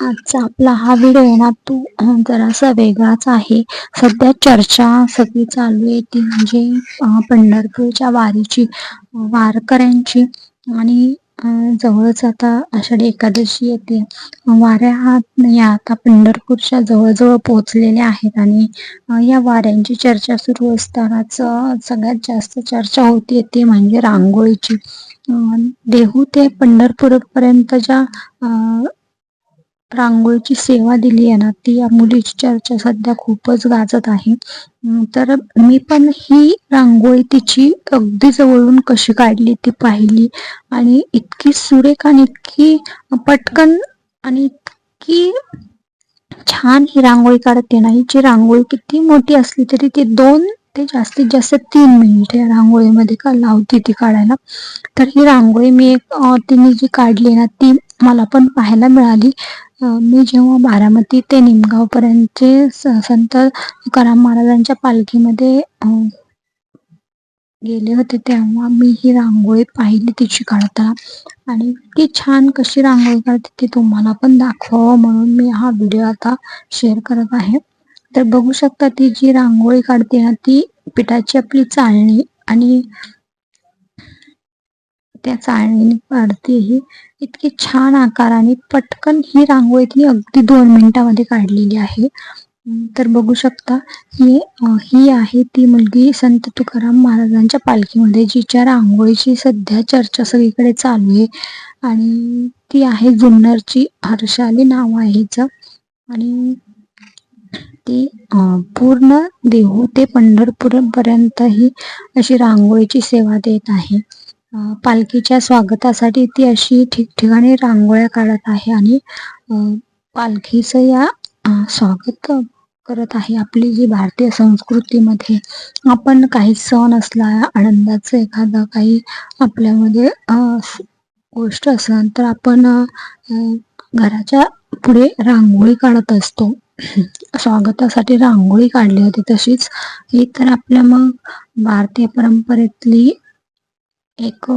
आजचा आपला हा व्हिडिओ आहे ना तो जरासा वेगळाच आहे. सध्या चर्चा सगळी चालू आहे. ती म्हणजे पंढरपूरच्या वारीची वारकऱ्यांची. आणि जवळच आता आषाढी एकादशी येते. वाऱ्या हा या आता पंढरपूरच्या जवळजवळ पोहोचलेल्या आहेत. आणि या वाऱ्यांची चर्चा सुरू असतानाच सगळ्यात जास्त चर्चा होती ती म्हणजे रांगोळीची. देहू ते पंढरपूरपर्यंतच्या रांगोळीची सेवा दिली आहे ना ती या मुलीची चर्चा सध्या खूपच गाजत आहे. तर मी पण ही रांगोळी तिची अगदी जवळून कशी काढली ती पाहिली. आणि इतकी सुरेख आणि इतकी पटकन आणि इतकी छान ही रांगोळी काढते ना हिची रांगोळी किती मोठी असली तरी ती दोन ते जास्तीत जास्त तीन मिनिट या रांगोळीमध्ये का लावते ती काढायला. तर ही रांगोळी मी एक तिने जी काढली ना ती मला पण पाहायला मिळाली. मी जेव्हा बारामती ते निमगावपर्यंतचे संत तुकाराम महाराजांच्या पालखीमध्ये गेले होते तेव्हा मी ही रांगोळी पाहिली तिची काढताना. आणि ती छान कशी रांगोळी काढते ती तुम्हाला पण दाखवावं म्हणून मी हा व्हिडिओ आता शेअर करत आहे. तर बघू शकता ती जी रांगोळी काढते ना ती पिठाची आपली चाळणी आणि त्या चाळणीने काढते ही. इतकी छान आकाराने पटकन ही रांगोळी तिने अगदी दोन मिनिटामध्ये काढलेली आहे. तर बघू शकता ही ही आहे ती मुलगी संत तुकाराम महाराजांच्या पालखीमध्ये जिच्या रांगोळीची सध्या चर्चा सगळीकडे चालू आहे. आणि ती आहे जुन्नरची हर्षाली नाव आहे हिचं. आणि ती पूर्ण देहू ते पंढरपूर पर्यंत ही अशी रांगोळीची सेवा देत आहे. पालखीच्या स्वागतासाठी ती अशी ठिकठिकाणी रांगोळ्या काढत आहे आणि पालखीचं या स्वागत करत आहे. आपली जी भारतीय संस्कृतीमध्ये आपण काही सण असला आनंदाचं एखादा काही आपल्यामध्ये गोष्ट असेल तर आपण घराच्या पुढे रांगोळी काढत असतो. स्वागतासाठी रांगोळी काढली होती तशीच. ही तर आपल्या मग भारतीय परंपरेतली एक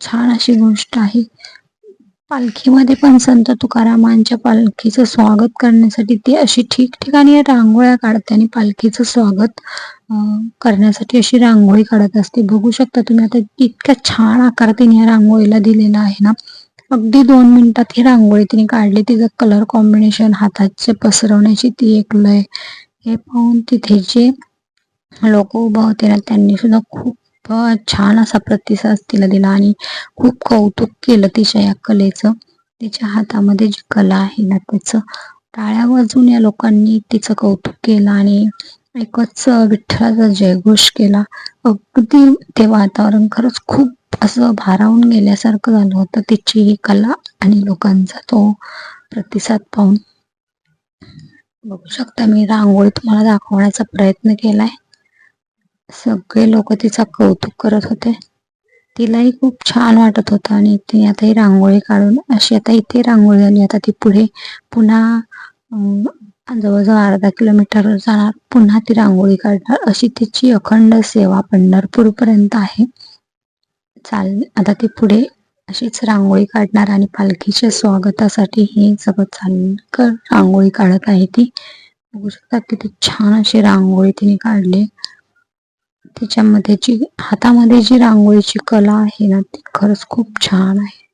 छान अशी गोष्ट आहे. पालखीमध्ये पण संत तुकारामांच्या पालखीचं स्वागत करण्यासाठी ती अशी ठिकठिकाणी रांगोळ्या काढते आणि पालखीचं स्वागत करण्यासाठी अशी रांगोळी काढत असते. बघू शकता तुम्ही आता इतक्या छान आकार तिने या रांगोळीला दिलेला आहे ना. अगदी दोन मिनिटात ही रांगोळी तिने काढली. तिचं कलर कॉम्बिनेशन हाताचे पसरवण्याची ती एक लय हे पाहून तिथे जे लोक उभा होते ना त्यांनी सुद्धा खूप छान असा प्रतिसाद तिला दिला आणि खूप कौतुक केलं तिच्या या कलेचं. तिच्या हातामध्ये जी कला आहे ना त्याचं टाळ्या वाजून या लोकांनी तिचं कौतुक केलं आणि एकच विठ्ठलाचा जयघोष केला. अगदी ते वातावरण खरंच खूप असं भारावून गेल्यासारखं झालं होतं. तिची ही कला आणि लोकांचा तो प्रतिसाद पाहून. बघू शकता मी रांगोळी तुम्हाला दाखवण्याचा प्रयत्न केलाय. सगळे लोक तिचा कौतुक करत होते. तिलाही खूप छान वाटत होतं आणि ती आता ही रांगोळी काढून अशी आता इथे रांगोळी झाली आता ती पुढे पुन्हा जवळजवळ अर्धा किलोमीटर जाणार. पुन्हा ती रांगोळी काढणार. अशी तिची अखंड सेवा पंढरपूर पर्यंत आहे. चाल आता ती पुढे अशीच रांगोळी काढणार आणि पालखीच्या स्वागतासाठी हे सगळं चालकर रांगोळी काढत आहे ती. बघू शकता किती छान अशी रांगोळी तिने काढली. तिच्यामध्ये जी हातामध्ये जी रांगोळीची कला आहे ना ती खरंच खूप छान आहे.